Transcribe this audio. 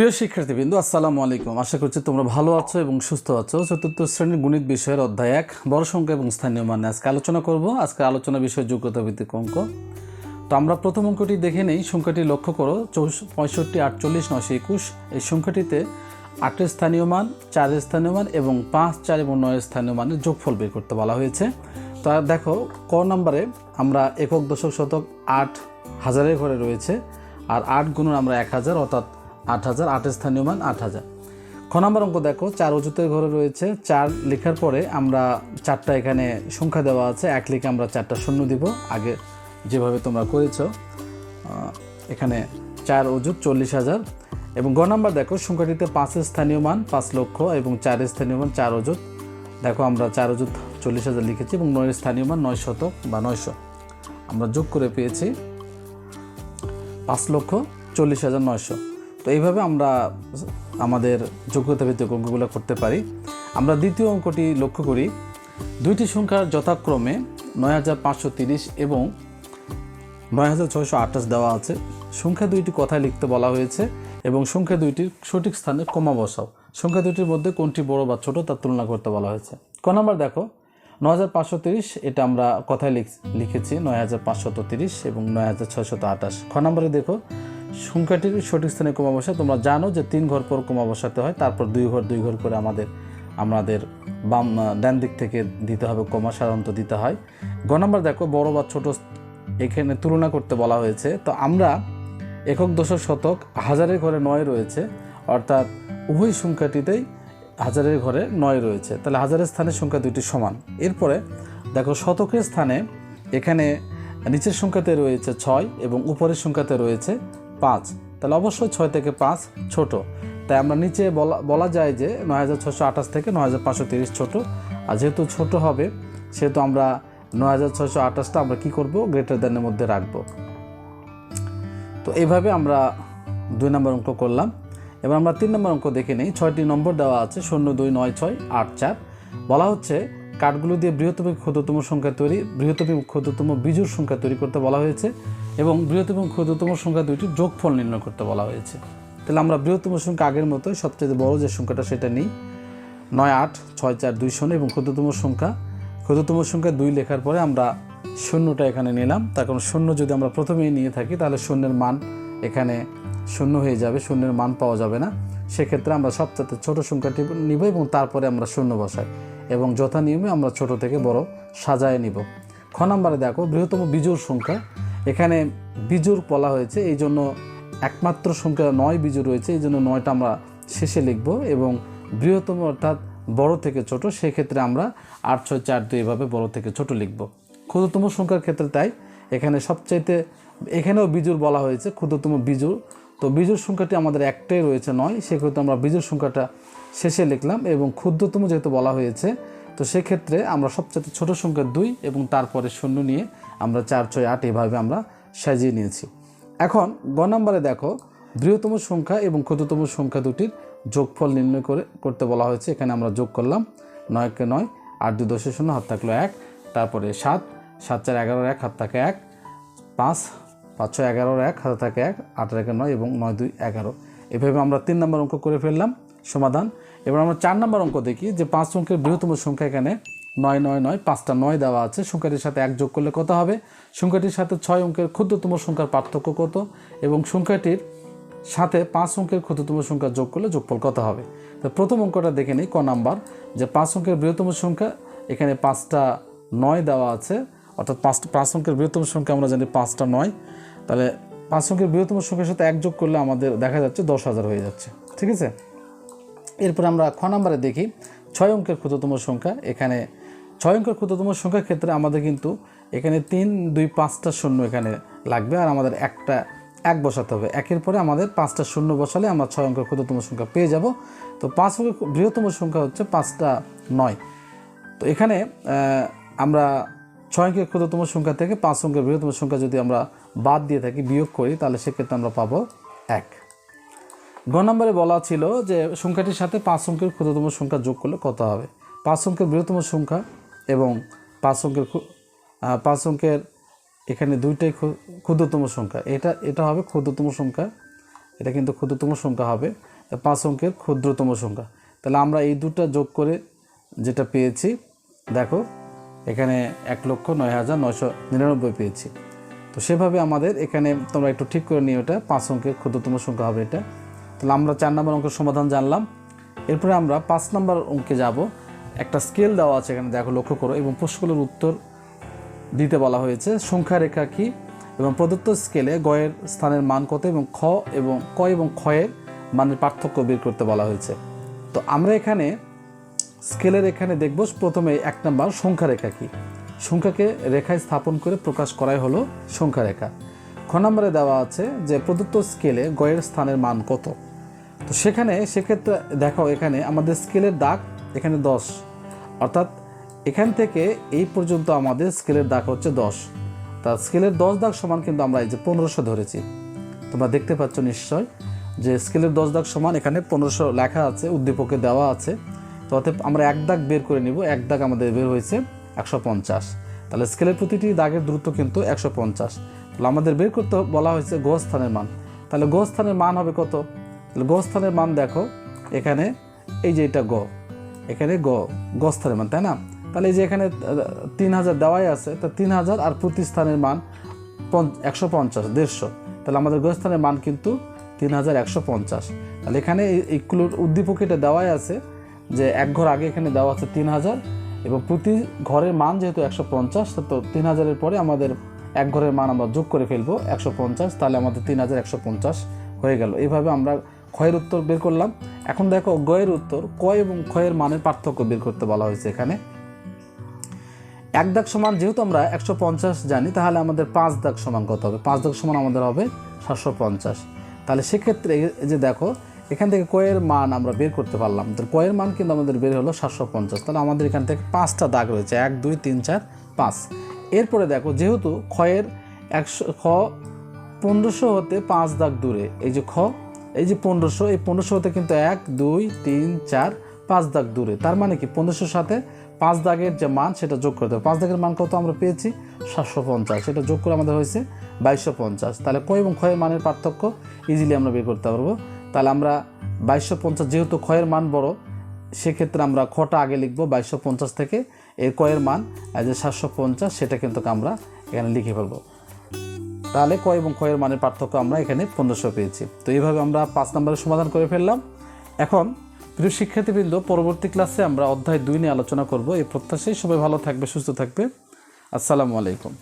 প্রিয় শিক্ষার্থীবৃন্দ, আসসালামু আলাইকুম। আশা করছি তোমরা ভালো আছো এবং সুস্থ আছো। চতুর্থ শ্রেণির গণিত বিষয়ের অধ্যায় এক, বড় সংখ্যা এবং স্থানীয় মানে আজকে আলোচনা করব। আজকে আলোচনা বিষয় যোগ্যতা ভিত্তিক অঙ্ক। তো আমরা প্রথম অঙ্কটি দেখে নেই। সংখ্যাটি লক্ষ্য করো। পঁয়ষট্টি, আটচল্লিশ, নয়শো একুশ। এই সংখ্যাটিতে আটের স্থানীয় মান, চারের স্থানীয় মান এবং পাঁচ, চার এবং নয়ের স্থানীয় মানের যোগফল বের করতে বলা হয়েছে। তো দেখো, ক নম্বরে আমরা একক দশক শতক আট হাজারের ঘরে রয়েছে। আর আট গুণন আমরা এক হাজার, অর্থাৎ আট হাজার, আটের স্থানীয় মান আট হাজার। খ নম্বর অঙ্ক দেখো, চার অজুতের ঘরে রয়েছে, চার লেখার পরে আমরা চারটা এখানে সংখ্যা দেওয়া আছে, এক লিখে আমরা চারটা শূন্য দিব। আগে যেভাবে তোমরা করেছ এখানে চার অজুত চল্লিশ হাজার। এবং গ নাম্বার দেখো, সংখ্যাটিতে পাঁচের স্থানীয় মান, পাঁচ লক্ষ এবং চারের স্থানীয় মান চার অজুত। দেখো আমরা চার অজুত চল্লিশ হাজার লিখেছি এবং নয়ের স্থানীয় মান নয় শতক বা নয়শো। আমরা যোগ করে পেয়েছি পাঁচ লক্ষ চল্লিশ হাজার নয়শো। তো এইভাবে আমরা আমাদের যোগ্যতা ভিত্তিক অঙ্কগুলো করতে পারি। আমরা দ্বিতীয় অঙ্কটি লক্ষ্য করি। দুইটি সংখ্যার যথাক্রমে নয় হাজার পাঁচশো তিরিশ এবং নয় হাজার ছয়শো আঠাশ দেওয়া আছে। সংখ্যা দুইটি কথায় লিখতে বলা হয়েছে এবং সংখ্যা দুইটির সঠিক স্থানে কমা বসাও। সংখ্যা দুইটির মধ্যে কোনটি বড় বা ছোট তার তুলনা করতে বলা হয়েছে। ক নম্বর দেখো, নয় হাজার পাঁচশো তিরিশ এটা আমরা কথায় লিখ, লিখেছি নয় হাজার পাঁচশত তিরিশ এবং নয় হাজার ছয়শত আঠাশ। খ নম্বরে দেখো সংখ্যাটির সঠিক স্থানে কমা বসা তোমরা জানো যে তিন ঘর পর কমা বসাতে হয়, তারপর দুই ঘর দুই ঘর করে আমাদের আমাদের বাম ডান দিক থেকে দিতে হবে, কমা সাধারণত দিতে হয়। গ নাম্বার দেখো, বড় বা ছোট এখানে তুলনা করতে বলা হয়েছে। তো আমরা একক দশক শতক হাজারের ঘরে নয় রয়েছে, অর্থাৎ উভয় সংখ্যাটিতেই হাজারের ঘরে নয় রয়েছে। তাহলে হাজারের স্থানে সংখ্যা দুইটি সমান। এরপরে দেখো, শতকের স্থানে এখানে নিচের সংখ্যাতে রয়েছে ছয় এবং উপরের সংখ্যাতে রয়েছে পাঁচ। তাহলে অবশ্যই ছয় থেকে পাঁচ ছোট। তাই আমরা নিচে বলা বলা যায় যে নয় হাজার ছশো আঠাশ থেকে নয় হাজার পাঁচশো তিরিশ ছোটো। আর যেহেতু ছোট হবে, সেহেতু আমরা নয় হাজার ছশো আঠাশটা আমরা কী করব? গ্রেটার দ্যানের মধ্যে রাখব। তো এইভাবে আমরা দুই নম্বর অঙ্ক করলাম। এবার আমরা তিন নম্বর অঙ্ক দেখে নিই। ছয়টি নম্বর দেওয়া আছে, শূন্য দুই নয় ছয় আট চার। বলা হচ্ছে কাঠগুলো দিয়ে বৃহত্তম ক্ষুদ্রতম সংখ্যা তৈরি, বৃহত্তম ক্ষুদ্রতম বিজুর সংখ্যা তৈরি করতে বলা হয়েছে এবং বৃহত্তম ক্ষুদ্রতম সংখ্যা দুইটির যোগফল নির্ণয় করতে বলা হয়েছে। তাহলে আমরা বৃহত্তম সংখ্যা আগের মতোই, সবচেয়ে বড় যে সংখ্যাটা সেটা নিই। নয় আট, ছয় চার, দুই শূন্য এবং ক্ষুদ্রতম সংখ্যা। ক্ষুদ্রতম সংখ্যা দুই লেখার পরে আমরা শূন্যটা এখানে নিলাম। তার কারণ শূন্য যদি আমরা প্রথমেই নিয়ে থাকি, তাহলে শূন্যের মান এখানে শূন্য হয়ে যাবে, শূন্যের মান পাওয়া যাবে না। সেক্ষেত্রে আমরা সবচেয়ে ছোট সংখ্যাটি নিব এবং তারপরে আমরা শূন্য বসাই। এবং যথা নিয়মে আমরা ছোট থেকে বড় সাজায় নিব। খ নাম্বারে দেখো, বৃহত্তম বিজোড় সংখ্যা। এখানে বিজোড় বলা হয়েছে, এই জন্য একমাত্র সংখ্যা নয় বিজোড় রয়েছে, এই জন্য নয়টা আমরা শেষে লিখব এবং বৃহত্তম অর্থাৎ বড় থেকে ছোট, সেক্ষেত্রে আমরা আট, ছয়, চার, দুই এভাবে বড় থেকে ছোট লিখব। ক্ষুদ্রতম সংখ্যার ক্ষেত্রে তাই, এখানে সবচাইতে, এখানেও বিজুর বলা হয়েছে, ক্ষুদ্রতম বিজুর তো বিজুর সংখ্যাটি আমাদের একটাই রয়েছে নয়, সেক্ষেত্রে আমরা বিজুর সংখ্যাটা শেষে লিখলাম এবং ক্ষুদ্রতম যেহেতু বলা হয়েছে, তো সেক্ষেত্রে আমরা সবচেয়ে ছোট সংখ্যা দুই এবং তারপরে শূন্য নিয়ে আমরা চার, ছয়, আট এভাবে আমরা সাজিয়ে নিয়েছি। এখন গ নম্বরে দেখো, বৃহত্তম সংখ্যা এবং ক্ষুদ্রতম সংখ্যা দুটির যোগফল নির্ণয় করে, করতে বলা হয়েছে। এখানে আমরা যোগ করলাম, নয়কে নয়, আট দুই দশের শূন্য, হাত থাকল এক, তারপরে সাত সাত চার এগারোর এক, হাত থাকে এক, পাঁচ পাঁচ ছয় এগারোর এক, হাতে থাকে এক, আট একে নয় এবং নয় দুই এগারো। এভাবে আমরা তিন নম্বর অঙ্ক করে ফেললাম। সমাধান। এবার আমরা চার নম্বর অঙ্ক দেখি যে পাঁচ অঙ্কের বৃহত্তম সংখ্যা এখানে নয় নয় নয়, পাঁচটা নয় দেওয়া আছে। সংখ্যাটির সাথে এক যোগ করলে কত হবে? সংখ্যাটির সাথে ছয় অঙ্কের ক্ষুদ্রতম সংখ্যার পার্থক্য কত? এবং সংখ্যাটির সাথে পাঁচ অঙ্কের ক্ষুদ্রতম সংখ্যা যোগ করলে যোগফল কত হবে? তো প্রথম অঙ্কটা দেখে নিই, ক নাম্বার, যে পাঁচ অঙ্কের বৃহত্তম সংখ্যা এখানে পাঁচটা নয় দেওয়া আছে। অর্থাৎ পাঁচটা পাঁচ অঙ্কের বৃহত্তম সংখ্যা আমরা জানি পাঁচটা নয়। তাহলে পাঁচ অঙ্কের বৃহত্তম সংখ্যার সাথে এক যোগ করলে আমাদের দেখা যাচ্ছে দশ হাজার হয়ে যাচ্ছে। ঠিক আছে? এরপর আমরা খ নাম্বারে দেখি ছয় অঙ্কের ক্ষুদ্রতম সংখ্যা। এখানে ছয় অঙ্কের ক্ষুদ্রতম সংখ্যার ক্ষেত্রে আমাদের কিন্তু এখানে তিন, দুই, পাঁচটা শূন্য এখানে লাগবে আর আমাদের একটা, এক বসাতে হবে। একের পরে আমাদের পাঁচটা শূন্য বসালে আমরা ছয় অঙ্কের ক্ষুদ্রতম সংখ্যা পেয়ে যাব। তো পাঁচ অঙ্কের বৃহত্তম সংখ্যা হচ্ছে পাঁচটা নয়। তো এখানে আমরা ছয় অঙ্কের ক্ষুদ্রতম সংখ্যা থেকে পাঁচ অঙ্কের বৃহত্তম সংখ্যা যদি আমরা বাদ দিয়ে থাকি, বিয়োগ করি, তাহলে সেক্ষেত্রে আমরা পাবো এক। গ নম্বরে বলা ছিল যে সংখ্যাটির সাথে পাঁচ অঙ্কের ক্ষুদ্রতম সংখ্যা যোগ করলে কত হবে? পাঁচ অঙ্কের বৃহত্তম সংখ্যা এবং পাঁচ অঙ্কের পাঁচ অঙ্কের এখানে দুইটাই ক্ষু- ক্ষুদ্রতম সংখ্যা। এটা এটা হবে ক্ষুদ্রতম সংখ্যা। এটা কিন্তু ক্ষুদ্রতম সংখ্যা হবে। পাঁচ অঙ্কের ক্ষুদ্রতম সংখ্যা। তাহলে আমরা এই দুটো যোগ করে যেটা পেয়েছি, দেখো, এখানে এক লক্ষ নয় হাজার নয়শো নিরানব্বই পেয়েছি। তো সেভাবে আমাদের এখানে তোমরা একটু ঠিক করে নিও এটা, পাঁচ অঙ্কের ক্ষুদ্রতম সংখ্যা হবে এটা। তাহলে আমরা চার নম্বর অঙ্কের সমাধান জানলাম। এরপরে আমরা পাঁচ নম্বর অঙ্কে যাব। একটা স্কেল দেওয়া আছে এখানে, দেখো লক্ষ্য করো, এবং প্রশ্নগুলোর উত্তর দিতে বলা হয়েছে। সংখ্যা রেখা কি? এবং প্রদত্ত স্কেলে গয়ের স্থানের মান কত এবং খ এবং ক এবং ক্ষয়ের মানের পার্থক্য বের করতে বলা হয়েছে। তো আমরা এখানে স্কেলের এখানে দেখব, প্রথমে এক নম্বর সংখ্যা রেখা কি? সংখ্যাকে রেখায় স্থাপন করে প্রকাশ করাই হলো সংখ্যা রেখা। খ নম্বরে দেওয়া আছে যে প্রদত্ত স্কেলে গয়ের স্থানের মান কত? তো সেখানে সেক্ষেত্রে দেখো এখানে আমাদের স্কেলের দাগ এখানে দশ। অর্থাৎ এখান থেকে এই পর্যন্ত আমাদের স্কেলের দাগ হচ্ছে দশ। তা স্কেলের দশ দাগ সমান কিন্তু আমরা এই যে পনেরোশো ধরেছি। তোমরা দেখতে পাচ্ছ নিশ্চয় যে স্কেলের দশ দাগ সমান এখানে পনেরোশো লেখা আছে, উদ্দীপকে দেওয়া আছে। তো অতএব আমরা এক দাগ বের করে নিব, এক দাগ আমাদের বের হয়েছে একশো পঞ্চাশ। তাহলে স্কেলের প্রতিটি দাগের দূরত্ব কিন্তু একশো পঞ্চাশ। তাহলে আমাদের বের করতে বলা হয়েছে গোস্থানের মান। তাহলে গোস্থানের মান হবে কত? তাহলে গোস্থানের মান দেখো, এখানে এই যে এটা গ, এখানে গ, গস্থানের মান, তাই না? তাহলে এই যে এখানে তিন হাজার দেওয়াই আছে, তা তিন হাজার আর প্রতিস্থানের মান একশো পঞ্চাশ, দেড়শো। তাহলে আমাদের গস্থানের মান কিন্তু তিন হাজার একশো পঞ্চাশ। তাহলে এখানে এই- এইগুলোর উদ্দীপকে এটা দেওয়াই আছে যে এক ঘর আগে এখানে দেওয়া আছে তিন হাজার এবং প্রতি ঘরের মান যেহেতু একশো পঞ্চাশ তো তিন হাজারের পরে আমাদের এক ঘরের মান আমরা যোগ করে ফেলব একশো পঞ্চাশ, তাহলে আমাদের তিন হাজার একশো পঞ্চাশ হয়ে গেল। এইভাবে আমরা ক্ষয়ের উত্তর বের করলাম। এখন দেখো গয়ের উত্তর কয় এবং ক্ষয়ের মানের পার্থক্য বের করতে বলা হয়েছে এখানে। এক দাগ সমান, যেহেতু আমরা একশো পঞ্চাশ জানি, তাহলে আমাদের পাঁচ দাগ সমান কত হবে? পাঁচ দাগ সমান আমাদের হবে সাতশো পঞ্চাশ। তাহলে সেক্ষেত্রে যে দেখো, এখান থেকে কয়ের মান আমরা বের করতে পারলাম। তো কয়ের মান কিন্তু আমাদের বের হলো সাতশো পঞ্চাশ। তাহলে আমাদের এখান থেকে পাঁচটা দাগ রয়েছে, এক, দুই, তিন, চার, পাঁচ। এরপরে দেখো, যেহেতু ক্ষয়ের একশো, খ পনেরোশো হতে পাঁচ দাগ দূরে, এই যে খ এই যে পনেরোশো, এই পনেরোশো হতে কিন্তু এক, দুই, তিন, চার, পাঁচ দাগ দূরে। তার মানে কি? পনেরোশোর সাথে পাঁচ দাগের যে মান, সেটা যোগ করতে হবে পাঁচ দাগের মান কত আমরা পেয়েছি? সাতশো পঞ্চাশ। সেটা যোগ করে আমাদের হয়েছে বাইশশো পঞ্চাশ। তাহলে কয় এবং ক্ষয়ের মানের পার্থক্য ইজিলি আমরা বের করতে পারব। তাহলে আমরা বাইশশো পঞ্চাশ যেহেতু ক্ষয়ের মান বড়, সেক্ষেত্রে আমরা খটা আগে লিখব বাইশশো পঞ্চাশ থেকে এর কয়ের মান যে সাতশো পঞ্চাশ, সেটা কিন্তু আমরা এখানে লিখে ফেলব। তাহলে ক এবং ক্ষয়ের মানের পার্থক্য আমরা এখানে পনেরোশো পেয়েছি। তো এইভাবে আমরা পাঁচ নম্বরের সমাধান করে ফেললাম। এখন প্রিয় শিক্ষার্থীবৃন্দ, পরবর্তী ক্লাসে আমরা অধ্যায় দুই নিয়ে আলোচনা করব। এই প্রত্যাশায় সবাই ভালো থাকবে, সুস্থ থাকবে। আসসালামু আলাইকুম।